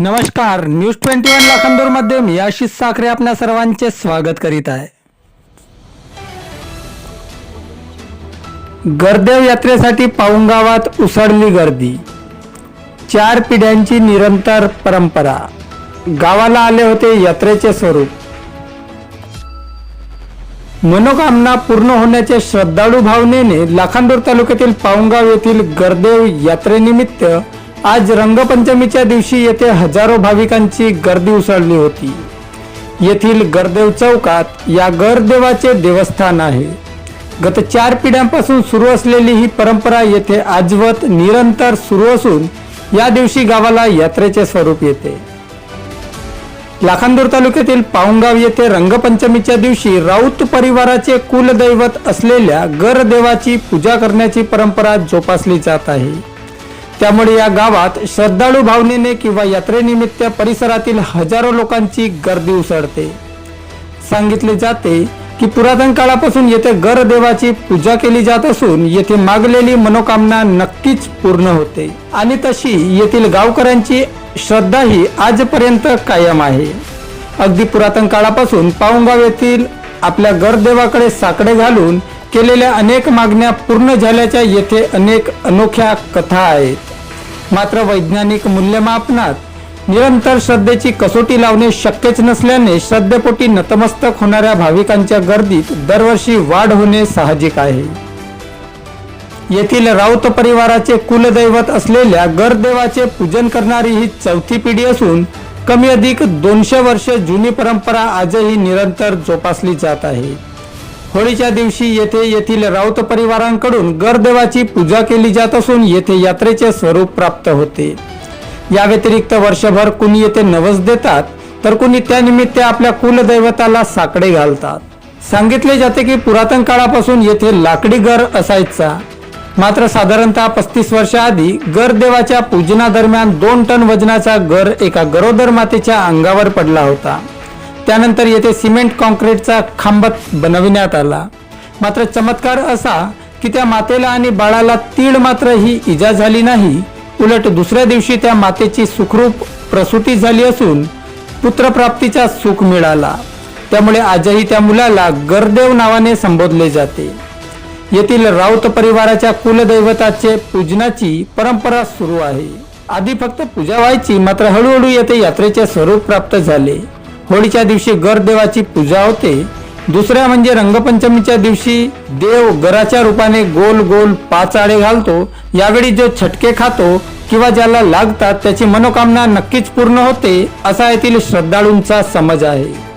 नमस्कार news twenty one लाखांदूरमध्ये मी आशिष साखरे आपल्या सर्वांचे स्वागत करीत आहे. गर्देव यात्रेसाठी पाऊंगावात उसळली गर्दी. चार पिढ्यांची निरंतर परंपरा. गावाला आले होते यात्रेचे स्वरूप. मनोकामना पूर्ण होण्याचे श्रद्धाळू भावनेने लाखांदूर तालुक्यातील पाऊंगाव येथील गर्देव यात्रेनिमित्त आज रंगपंचमीच्या दिवशी येथे हजारो भाविकांची गर्दी उसळली होती. येथील गरदेव चौकात या गरदेवाचे देवस्थान आहे. गत चार पिढ्यांपासून सुरू असलेली ही परंपरा येथे आजवत निरंतर सुरू असून या दिवशी गावाला यात्रेचे स्वरूप येते. लाखांदूर तालुक्यातील पाऊंगाव येथे रंगपंचमीच्या दिवशी राऊत परिवाराचे कुलदैवत असलेल्या गरदेवाची पूजा करण्याची परंपरा जोपासली जात आहे. त्यामुळे या गावात श्रद्धाळू भावनेने किंवा यात्रेनिमित्त परिसरातील हजारो लोकांची गर्दी उसळते. सांगितले जाते की पुरातन काळापासून येथे गरदेवाची पूजा केली जात असून येथे मागलेली मनोकामना नक्कीच पूर्ण होते. आणि तशी येथील गावकऱ्यांची श्रद्धा ही आजपर्यंत कायम आहे. अगदी पुरातन काळापासून पाऊंगाव येथील आपल्या गरदेवाकडे साकडे घालून केलेल्या अनेक मागण्या पूर्ण झाल्याच्या येथे अनेक अनोख्या कथा आहेत. मात्र वैज्ञानिक मूल्यमापनात निरंतर श्रद्धेची कसोटी लावणे शक्यच नसल्याने श्रद्धेपोटी नतमस्तक होणाऱ्या भाविकांच्या गर्दीत दरवर्षी वाढ होणे साहजिक आहे. येथील राऊत परिवाराचे कुलदैवत असलेल्या गरदेवाचे पूजन करणारी ही चौथी पिढी असून कमी अधिक दोनशे वर्ष जुनी परंपरा आजही निरंतर जोपासली जात आहे. होळीच्या दिवशी येथे येथील राऊत परिवारांकडून गरदेवाची पूजा केली जात असून येथे यात्रेचे स्वरूप प्राप्त होते. या व्यतिरिक्त वर्षभर कुणी येथे नवस देतात तर कुणी त्यानिमित्त आपल्या कुलदैवताला साकडे घालतात. सांगितले जाते की पुरातन काळापासून येथे लाकडी घर असायचा. मात्र साधारणतः पस्तीस वर्षाआधी गरदेवाच्या पूजनादरम्यान दोन टन वजनाचा गर एका गरोदर मातेच्या अंगावर पडला होता. त्यानंतर येथे सिमेंट कॉन्क्रीटचा खांबत बनविण्यात आला. मात्र चमत्कार असा की त्या मातेला आणि बाळाला तीळ मात्र ही इजा झाली नाही. उलट दुसऱ्या दिवशी त्या मातेची सुखरूप प्रसूती झाली असून पुत्रप्राप्तीचा सुख मिळाला. त्यामुळे आजही त्या मुलाला गरदेव नावाने संबोधले जाते. येथील राऊत परिवाराच्या कुलदैवताचे पूजनाची परंपरा सुरू आहे. आधी फक्त पूजा व्हायची मात्र हळूहळू येथे यात्रेचे स्वरूप प्राप्त झाले. होळीच्या दिवशी गरदेवाची पूजा होते. दुसऱ्या म्हणजे रंगपंचमीच्या दिवशी देव गराच्या रूपाने गोल गोल पाच आडे घालतो. यावेळी जो छटके खातो किंवा ज्याला लागतात त्याची मनोकामना नक्कीच पूर्ण होते असा येथील श्रद्धाळूंचा समज आहे.